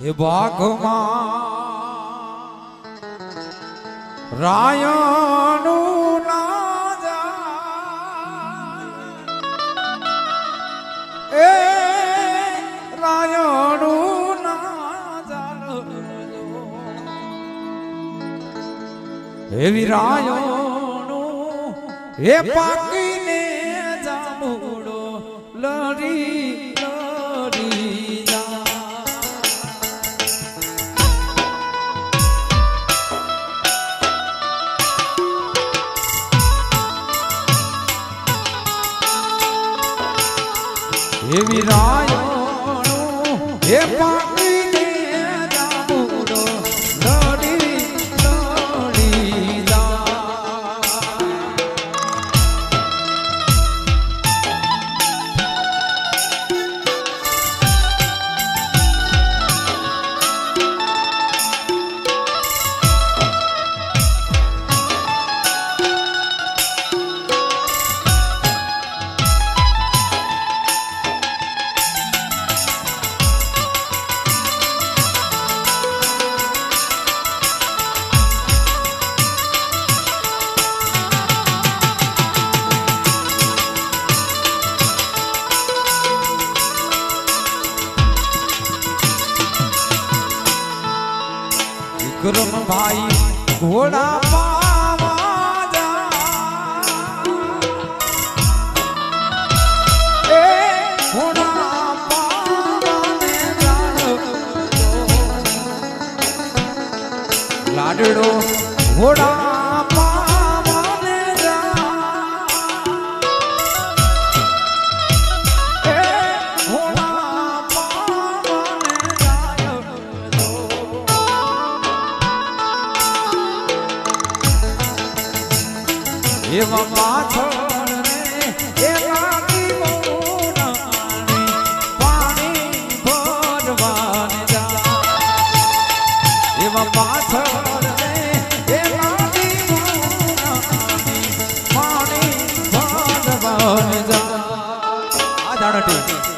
એ ભાગમાં રાયણું ના જાય. એ રાયણું ના જાણજો એવી રાયણું એ પાકીને જામુડો લડી એવી રાય એ પાકીને વિક્રમ ભાઈ ઘોડા લાડડો ઘોડા એવા પાછળ રે એ લાગી મોનાની પાણી ભરવાને જા એવા પાછળ પાણી ભરવાને જા આ દાડટી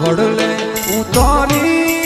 વડલે ઉતારી